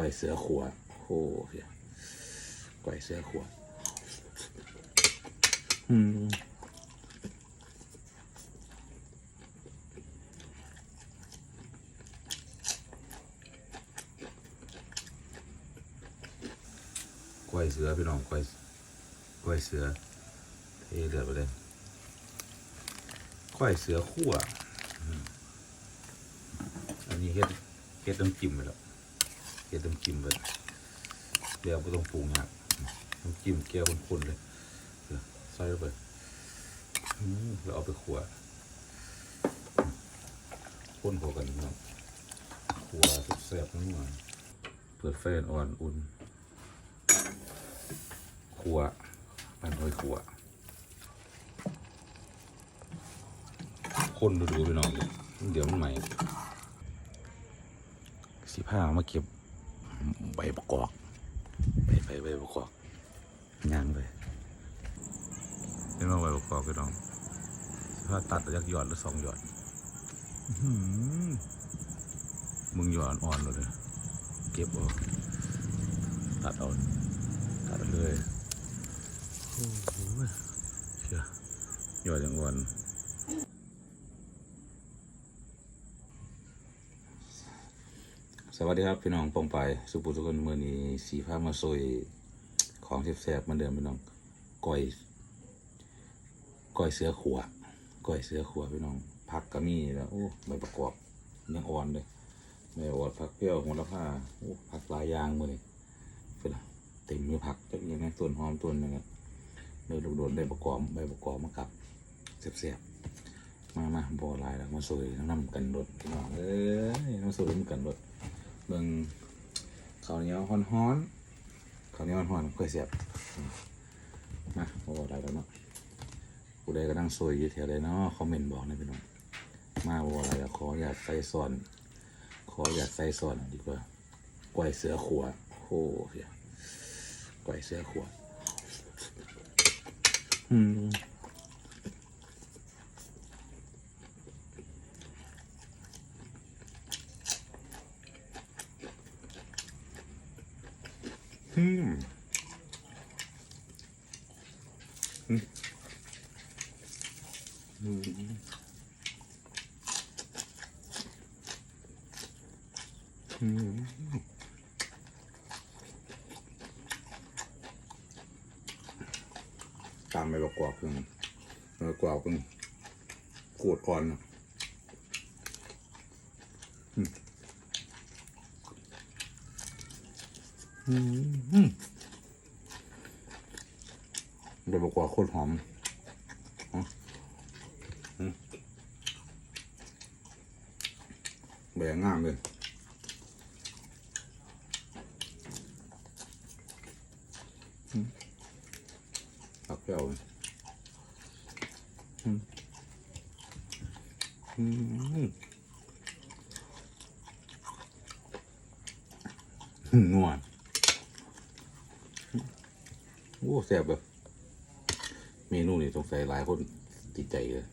ก๋วยเสือขัวโอ้เหี้ยก๋วยเสือขัวอืมก๋วยเสือพี่น้องก๋วยก๋วยเสือเทเดือดไปเลยก๋วยเสือขั่วอันนี้เฮ็ดเฮ็ดน้ำจิ้มไปแล้ว เกลือต้มจิ้มไปเกลือไม่ต้องปรุงนะครับน้ำจิ้มเกลือข้นๆเลยเลือใส่ลงไปแล้วเอาไปขัวข้นพอกันนะครับขัวแซ่บๆนั่นหน่อยเปิดไฟอ่อนอุ่นขัวมันค่อยขัวคนดูๆไปหน่อยเดี๋ยวมันใหม่สีผ้ามาเก็บ ใบประกอบใบใบใบประกอบย่างไปนี่มาใบประกอบไปน้องถ้าตัดจากหยอดหรือสองหยอดอื้อหือมึงหยอดอ่อนเลยเก็บเอาตัดเอาตัดเอาเลยโอ้โหเชื่อหยอดอย่างอ่อน สวัสดีครับพี่น้องปองไปายสุปุสุคนมือนี้สีผ้ามาซอยของแซ่บๆมือนเดิมพี่น้องก้อยก้อยเสือขัวก้อยเสือขัวพี่น้องผักก็มีแล้วโอ้ใบประกอบยังอ่อนเลยใบอ่อนผักเปรี้ยวโหระพาโอ้ผักหลายอย่างมือนี้เป็นเต็มมือผักจักอย่างนี้ต้นหอมต้นนึงเลยลูกโดนใบประกอบใบประกอบมากับแซ่บๆมามาบ่อลายแล้วมาซอยน้ำกันรดพี่น้องเอ้ยมาซอยน้ำกันรด เบิ่งข้าวเหนียวฮ้อนๆข้าวเหนียวฮ้อนๆค่อยเสียบมาบ่ได้แล้วเนาะผู้ใดก็นั่งซวยอยู่แถวใดเนาะคอมเมนต์บอกนะพี่น้องมาบ่อะไรแล้วขออยากใส่ซอนขออยากใส่ซอนดีกว่าก๋วยเสือขัวโอ้เฮียก๋วยเสือขัวอืม อืมอืมอืมตามไปประกอบเพิ่งประกอบเพิ่งขูดก่อนนะอืม อืมอืมเดี๋ยวประกอบโคตรหอมแบงงามเลยผักเปรี้ยวเลยอืมนัว โอ้แซ่บแบบเมนูนี่สงสัยหลายคนติดใจเลย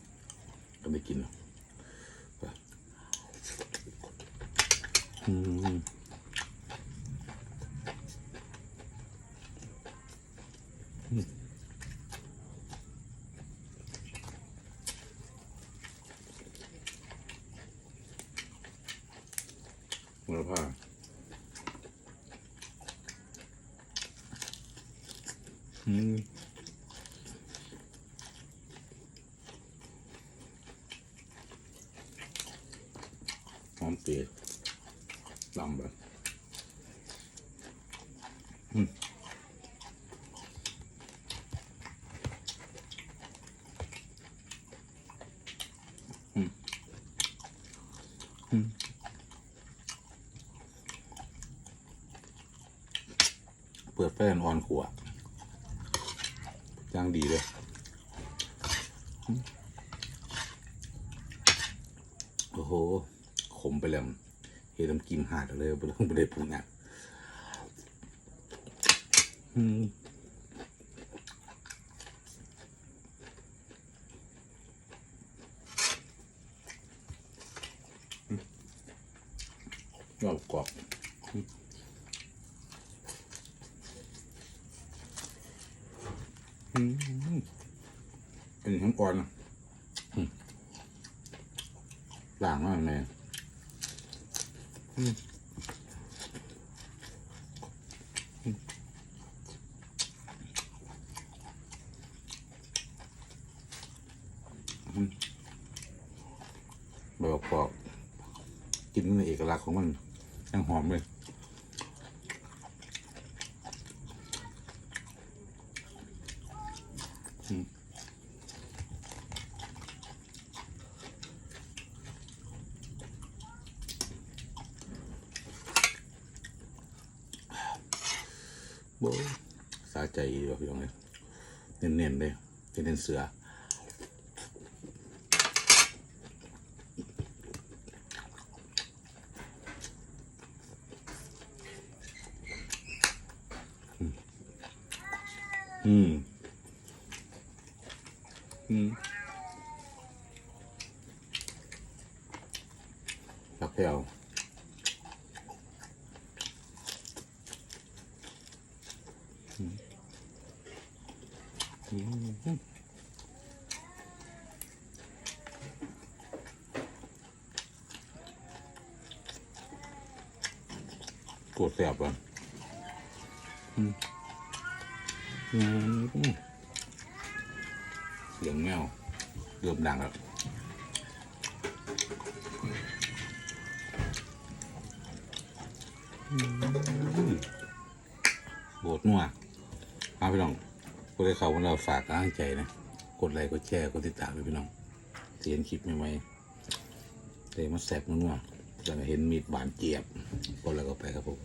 ก็ไม่กินหรอกไปอืมมูลค่าอืม หอมเตี๋ยลำแบบอืมอืมอืมเปิดแฟนอ่อนขวด ย่างดีเลยโอ้โห ขมไปแล้วเฮ็ดน้ำกินหาดเลยบ่ต้องไปได้ปรุงอะอืมยอดกรอบอืม อืมเป็นทั้งอ่อนนะต่างมากเลยอืมอืมอืมแบบกรอบกินในเอกลักษณ์ของมันยังหอมเลย โบ้สาใจดีว่ะพี่น้องเลยเน้นๆเลยเป็นเน้นเสืออืม อืมรักแก้ว อืมกดแสบอะอืมอืมเสียงแมวเริ่มดังแล้วโบดนัวมาพี่น้อง ผู้ใดเข้ามาเราฝากอ้างใจนะ กดไลค์กดแชร์กดติดตามด้วยพี่น้องเสียนคลิปใหม่ๆเลยมาแสบนัวๆจะเห็นมีดบานเจียบกดแล้วก็ไปครับผม